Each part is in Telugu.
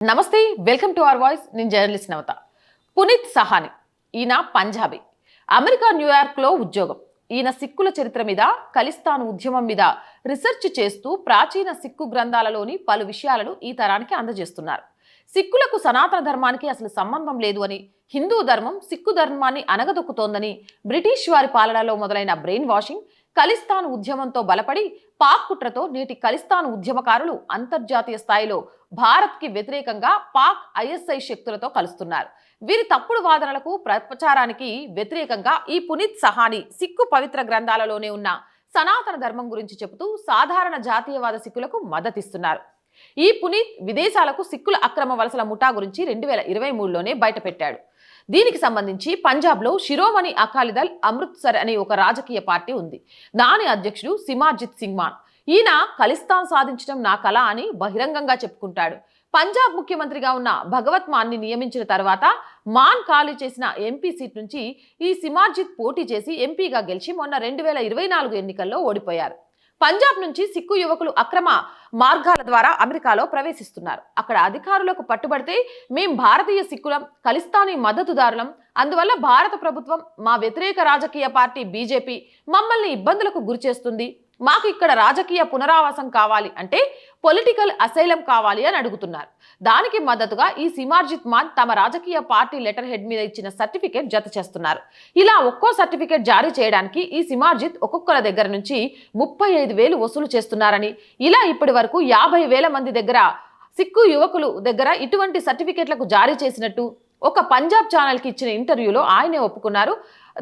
నమస్తే వెల్కమ్ టు అవర్ వాయిస్. నేను జర్నలిస్ట్ నవత. పునీత్ సహాని ఈయన పంజాబీ. అమెరికా న్యూయార్క్లో ఉద్యోగం. ఈయన సిక్కుల చరిత్ర మీద ఖలిస్తాన్ ఉద్యమం మీద రీసెర్చ్ చేస్తూ ప్రాచీన సిక్కు గ్రంథాలలోని పలు విషయాలను ఈ తరానికి అందజేస్తున్నారు. సిక్కులకు సనాతన ధర్మానికి అసలు సంబంధం లేదు అని హిందూ ధర్మం సిక్కు ధర్మాన్ని అనగదొక్కుతోందని బ్రిటిష్ వారి పాలనలో మొదలైన బ్రెయిన్ వాషింగ్ ఖలిస్తాన్ ఉద్యమంతో బలపడి పాక్ కుట్రతో నేటి ఖలిస్తాన్ ఉద్యమకారులు అంతర్జాతీయ స్థాయిలో భారత్కి వ్యతిరేకంగా పాక్ ఐఎస్ఐ శక్తులతో కలుస్తున్నారు. వీరి తప్పుడు వాదనలకు ప్రచారానికి వ్యతిరేకంగా ఈ పునీత్ సహాని సిక్కు పవిత్ర గ్రంథాలలోనే ఉన్న సనాతన ధర్మం గురించి చెబుతూ సాధారణ జాతీయవాద సిక్కులకు మద్దతిస్తున్నారు. ఈ పునీత్ విదేశాలకు సిక్కుల అక్రమ వలసల ముఠా గురించి రెండు వేల ఇరవై మూడులోనే బయటపెట్టాడు. దీనికి సంబంధించి పంజాబ్లో శిరోమణి అకాలీదల్ అమృత్సర్ అనే ఒక రాజకీయ పార్టీ ఉంది. దాని అధ్యక్షుడు సిమార్జిత్ సింగ్ మాన్ ఈయన ఖలిస్తాన్ సాధించడం నా కళ అని బహిరంగంగా చెప్పుకుంటాడు. పంజాబ్ ముఖ్యమంత్రిగా ఉన్న భగవత్ మాన్ని నియమించిన తర్వాత మాన్ ఖాళీ చేసిన ఎంపీ సీట్ నుంచి ఈ సిమార్జిత్ పోటీ చేసి ఎంపీగా గెలిచి మొన్న రెండు వేల ఇరవై నాలుగు ఎన్నికల్లో ఓడిపోయారు. పంజాబ్ నుంచి సిక్కు యువకులు అక్రమ మార్గాల ద్వారా అమెరికాలో ప్రవేశిస్తున్నారు. అక్కడ అధికారులకు పట్టుబడితే మేం భారతీయ సిక్కులం ఖలిస్తానీ మద్దతుదారులం. అందువల్ల భారత ప్రభుత్వం మా వ్యతిరేక రాజకీయ పార్టీ బీజేపీ మమ్మల్ని ఇబ్బందులకు గురిచేస్తుంది. మాకు ఇక్కడ రాజకీయ పునరావాసం కావాలి అంటే పొలిటికల్ అసైలం కావాలి అని అడుగుతున్నారు. దానికి మద్దతుగా ఈ సిమార్జిత్ మాన్ తమ రాజకీయ పార్టీ లెటర్ హెడ్ మీద ఇచ్చిన సర్టిఫికేట్ జత చేస్తున్నారు. ఇలా ఒక్కో సర్టిఫికేట్ జారీ చేయడానికి ఈ సిమార్జిత్ ఒక్కొక్కరి దగ్గర నుంచి ముప్పై ఐదు వేలు వసూలు చేస్తున్నారని ఇలా ఇప్పటి వరకు యాభై వేల మంది దగ్గర సిక్కు యువకులు దగ్గర ఇటువంటి సర్టిఫికేట్లకు జారీ చేసినట్టు ఒక పంజాబ్ ఛానల్కి ఇచ్చిన ఇంటర్వ్యూలో ఆయనే ఒప్పుకున్నారు.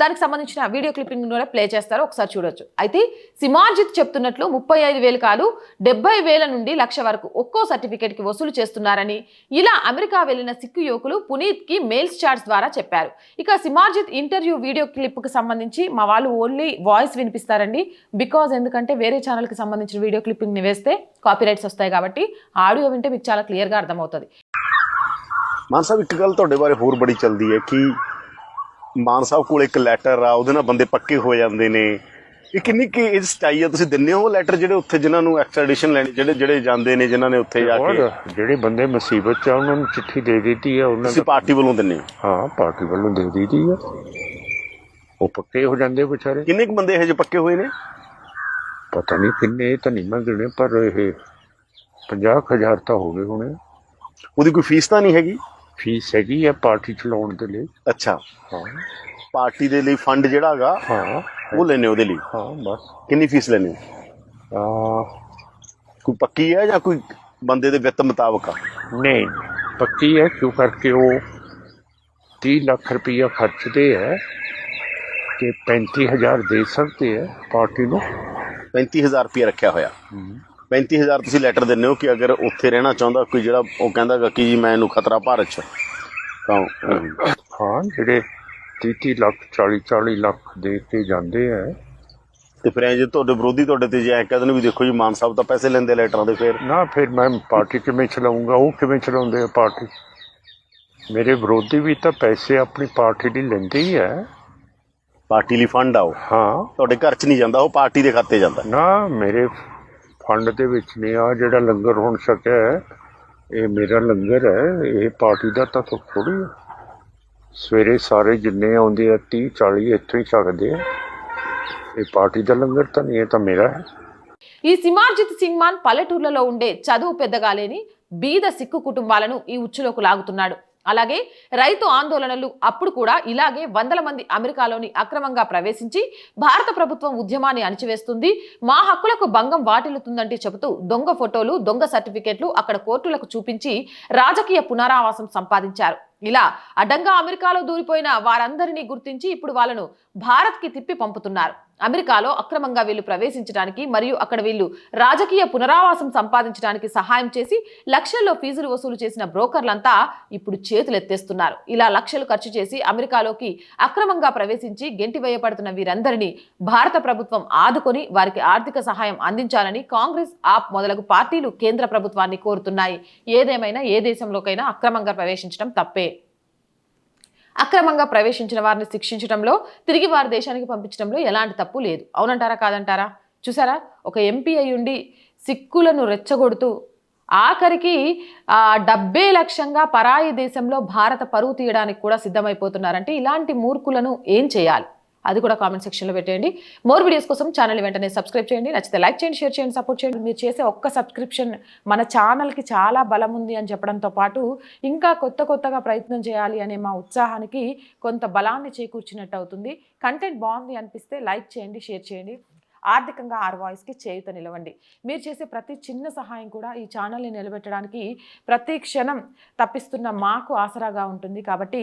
దానికి సంబంధించిన వీడియో క్లిప్పింగ్ కూడా ప్లే చేస్తారు. ఒకసారి చూడొచ్చు. అయితే సిమార్జిత్ చెప్తున్నట్లు ముప్పై ఐదు వేలు కాదు డెబ్బై వేల నుండి లక్ష వరకు ఒక్కో సర్టిఫికేట్కి వసూలు చేస్తున్నారని ఇలా అమెరికా వెళ్ళిన సిక్కు యువకులు పునీత్కి మెయిల్స్ చాట్స్ ద్వారా చెప్పారు. ఇక సిమార్జిత్ ఇంటర్వ్యూ వీడియో క్లిప్కి సంబంధించి మా వాళ్ళు ఓన్లీ వాయిస్ వినిపిస్తారండి. బికాజ్ ఎందుకంటే వేరే ఛానల్కి సంబంధించిన వీడియో క్లిప్పింగ్ని వేస్తే కాపీరైట్స్ వస్తాయి కాబట్టి ఆడియో వింటే మీకు చాలా క్లియర్గా అర్థమవుతుంది. ਮਾਨ ਸਾਹਿਬ ਇੱਕ ਗੱਲ ਤੁਹਾਡੇ ਬਾਰੇ ਹੋਰ ਬੜੀ ਚੱਲਦੀ ਹੈ ਕਿ ਮਾਨ ਸਾਹਿਬ ਕੋਲ ਇੱਕ ਲੈਟਰ ਆ ਉਹਦੇ ਨਾਲ ਬੰਦੇ ਪੱਕੇ ਹੋ ਜਾਂਦੇ ਨੇ। ਇਹ ਕਿੰਨੀ ਕੀ ਇਹ ਸਚਾਈ ਆ? ਤੁਸੀਂ ਦਿੰਦੇ ਹੋ ਲੈਟਰ ਜਿਹੜੇ ਉੱਥੇ ਜਿਨ੍ਹਾਂ ਨੂੰ ਐਕਸਟ੍ਰੈਡੀਸ਼ਨ ਲੈਣੀ ਜਿਹੜੇ ਜਿਹੜੇ ਜਾਂਦੇ ਨੇ ਜਿਨ੍ਹਾਂ ਨੇ ਉੱਥੇ ਜਾ ਕੇ? ਜਿਹੜੇ ਬੰਦੇ ਮੁਸੀਬਤ ਚ ਆ ਉਹਨਾਂ ਨੂੰ ਚਿੱਠੀ ਦੇ ਦਿੱਤੀ ਹੈ ਉਹਨਾਂ ਤੁਸੀਂ ਦਾ ਪਾਰਟੀ ਵੱਲੋਂ ਦਿੰਦੇ ਹੋ? ਹਾਂ ਪਾਰਟੀ ਵੱਲੋਂ ਦੇ ਦਿੱਤੀ ਹੈ ਉਹ ਪੱਕੇ ਹੋ ਜਾਂਦੇ ਵਿਚਾਰੇ। ਕਿੰਨੇ ਕੁ ਬੰਦੇ ਇਹ ਜਿਹੇ ਪੱਕੇ ਹੋਏ ਨੇ? ਪਤਾ ਨਹੀਂ ਕਿੰਨੇ ਤਾਂ ਨਹੀਂ ਮੈਂ ਗਿਣੇ ਪਰ ਇਹ 50000 ਤਾਂ ਹੋ ਗਏ ਹੋਣੇ। ਉਹਦੀ ਕੋਈ ਫੀਸ ਤਾਂ ਨਹੀਂ ਹੈਗੀ? ਫੀਸ ਹੈਗੀ ਹੈ ਪਾਰਟੀ ਚਲਾਉਣ ਦੇ ਲਈ। ਅੱਛਾ। ਹਾਂ। ਪਾਰਟੀ ਦੇ ਲਈ ਫੰਡ ਜਿਹੜਾ ਹੈਗਾ ਹਾਂ। ਉਹ ਲੈਣੇ ਉਹਦੇ ਲਈ? ਹਾਂ ਬਸ। ਕਿੰਨੀ ਫੀਸ ਲੈਣੀ ਆ ਕੋਈ ਪੱਕੀ ਹੈ ਜਾਂ ਕੋਈ ਬੰਦੇ ਦੇ ਵਿੱਤ ਮੁਤਾਬਕ ਆ? ਨਹੀਂ ਪੱਕੀ ਹੈ ਕਿਉਂ ਕਰਕੇ ਉਹ 30 ਲੱਖ ਰੁਪਈਆ ਖਰਚਦੇ ਹੈ ਤੇ 35000 ਦੇ ਸਕਦੇ ਹੈ ਪਾਰਟੀ ਨੂੰ। 35000 ਰੁਪਏ ਰੱਖਿਆ ਹੋਇਆ। 35000 ਤੁਸੀਂ ਲੈਟਰ ਦਿੰਦੇ ਹੋ ਕਿ ਅਗਰ ਉੱਥੇ ਰਹਿਣਾ ਚਾਹੁੰਦਾ ਕੋਈ ਜਿਹੜਾ ਉਹ ਕਹਿੰਦਾ ਗਾ ਕਿ ਜੀ ਮੈਨੂੰ ਖਤਰਾ ਭਾਰਤ ਚ ਤਾਂ ਹਾਂ ਜਿਹੜੇ 30 ਲੱਖ 40 40 ਲੱਖ ਦੇ ਕੇ ਜਾਂਦੇ ਹੈ ਤੇ ਫਿਰ ਜੇ ਤੁਹਾਡੇ ਵਿਰੋਧੀ ਤੁਹਾਡੇ ਤੇ ਜੇ ਐਂ ਕਹਿੰਦੇ ਨੇ ਵੀ ਦੇਖੋ ਜੀ ਮਾਨ ਸਾਹਿਬ ਤਾਂ ਪੈਸੇ ਲੈਂਦੇ ਲੈਟਰਾਂ ਦੇ ਫਿਰ। ਨਾ ਫਿਰ ਮੈਂ ਪਾਰਟੀ ਕਿਵੇਂ ਚਲਾਉਂਗਾ ਉਹ ਕਿਵੇਂ ਚਲਾਉਂਦੇ ਆ ਪਾਰਟੀ? ਮੇਰੇ ਵਿਰੋਧੀ ਵੀ ਤਾਂ ਪੈਸੇ ਆਪਣੀ ਪਾਰਟੀ ਲਈ ਲੈਂਦੇ ਹੀ ਹੈ ਪਾਰਟੀ ਲਈ ਫੰਡ ਆਓ ਹਾਂ। ਤੁਹਾਡੇ ਘਰ ਚ ਨਹੀਂ ਜਾਂਦਾ ਉਹ ਪਾਰਟੀ ਦੇ ਖਾਤੇ ਜਾਂਦਾ। ਨਾ ਮੇਰੇ ਫੰਡ ਦੇ ਵਿੱਚ ਨੇ ਆ ਜਿਹੜਾ ਲੰਗਰ ਹੁਣ ਸਕਿਆ ਹੈ, ਇਹ ਮੇਰਾ ਲੰਗਰ ਹੈ ਇਹ ਪਾਰਟੀ ਦਾ ਤਾਂ ਥੋੜੀ ਹੈ ਸਵੇਰੇ ਸਾਰੇ ਜਿੰਨੇ ਆਉਂਦੇ ਆ 30 40 ਇੱਥੋਂ ਹੀ ਛਕਦੇ ਆ ਇਹ ਪਾਰਟੀ ਦਾ ਲੰਗਰ ਤਾਂ ਨਹੀਂ ਇਹ ਤਾਂ ਮੇਰਾ ਹੈ ఈ సిమార్జిత్ సింగ్ మాన్ పల్లెటూర్లలో ఉండే చదువు పెద్దగా లేని బీద సిక్కు కుటుంబాలను ఈ ఉచ్చులోకి లాగుతున్నాడు అలాగే రైతు ఆందోళనలు అప్పుడు కూడా ఇలాగే వందల మంది అమెరికాలోని అక్రమంగా ప్రవేశించి భారత ప్రభుత్వం ఉద్యమాన్ని అణిచివేస్తుంది. మా హక్కులకు భంగం వాటిల్లుతుందంటే చెబుతూ దొంగ ఫోటోలు దొంగ సర్టిఫికెట్లు అక్కడ కోర్టులకు చూపించి రాజకీయ పునరావాసం సంపాదించారు. ఇలా అడ్డంగా అమెరికాలో దూరిపోయిన వారందరినీ గుర్తించి ఇప్పుడు వాళ్ళను భారత్కి తిప్పి పంపుతున్నారు. అమెరికాలో అక్రమంగా వీళ్ళు ప్రవేశించడానికి మరియు అక్కడ వీళ్ళు రాజకీయ పునరావాసం సంపాదించడానికి సహాయం చేసి లక్షల్లో ఫీజులు వసూలు చేసిన బ్రోకర్లంతా ఇప్పుడు చేతులెత్తేస్తున్నారు. ఇలా లక్షలు ఖర్చు చేసి అమెరికాలోకి అక్రమంగా ప్రవేశించి గెంటి వేయబడుతున్న వీరందరినీ భారత ప్రభుత్వం ఆదుకొని వారికి ఆర్థిక సహాయం అందించాలని కాంగ్రెస్ ఆప్ మొదలగు పార్టీలు కేంద్ర ప్రభుత్వాన్ని కోరుతున్నాయి. ఏదేమైనా ఏ దేశంలోకైనా అక్రమంగా ప్రవేశించడం తప్పే. అక్రమంగా ప్రవేశించిన వారిని శిక్షించడంలో తిరిగి వారి దేశానికి పంపించడంలో ఎలాంటి తప్పు లేదు. అవునంటారా కాదంటారా? చూసారా? ఒక ఎంపీ అయ్యుండి సిక్కులను రెచ్చగొడుతూ ఆఖరికి డెబ్బై లక్షంగా లక్ష్యంగా పరాయి దేశంలో భారత పరువు తీయడానికి కూడా సిద్ధమైపోతున్నారంటే ఇలాంటి మూర్ఖులను ఏం చేయాలి? అది కూడా కామెంట్ సెక్షన్లో పెట్టేయండి. మోర్ వీడియోస్ కోసం ఛానల్ వెంటనే సబ్స్క్రైబ్ చేయండి. నచ్చితే లైక్ చేయండి షేర్ చేయండి సపోర్ట్ చేయండి. మీరు చేసే ఒక్క సబ్స్క్రిప్షన్ మన ఛానల్కి చాలా బలం ఉంది అని చెప్పడంతో పాటు ఇంకా కొత్త కొత్తగా ప్రయత్నం చేయాలి అనే మా ఉత్సాహానికి కొంత బలాన్ని చేకూర్చినట్టు అవుతుంది. కంటెంట్ బాగుంది అనిపిస్తే లైక్ చేయండి షేర్ చేయండి. ఆర్థికంగా ఆర్ వాయిస్కి చేయుత నిలవండి. మీరు చేసే ప్రతి చిన్న సహాయం కూడా ఈ ఛానల్ని నిలబెట్టడానికి ప్రతి క్షణం తప్పిస్తున్న మాకు ఆసరాగా ఉంటుంది. కాబట్టి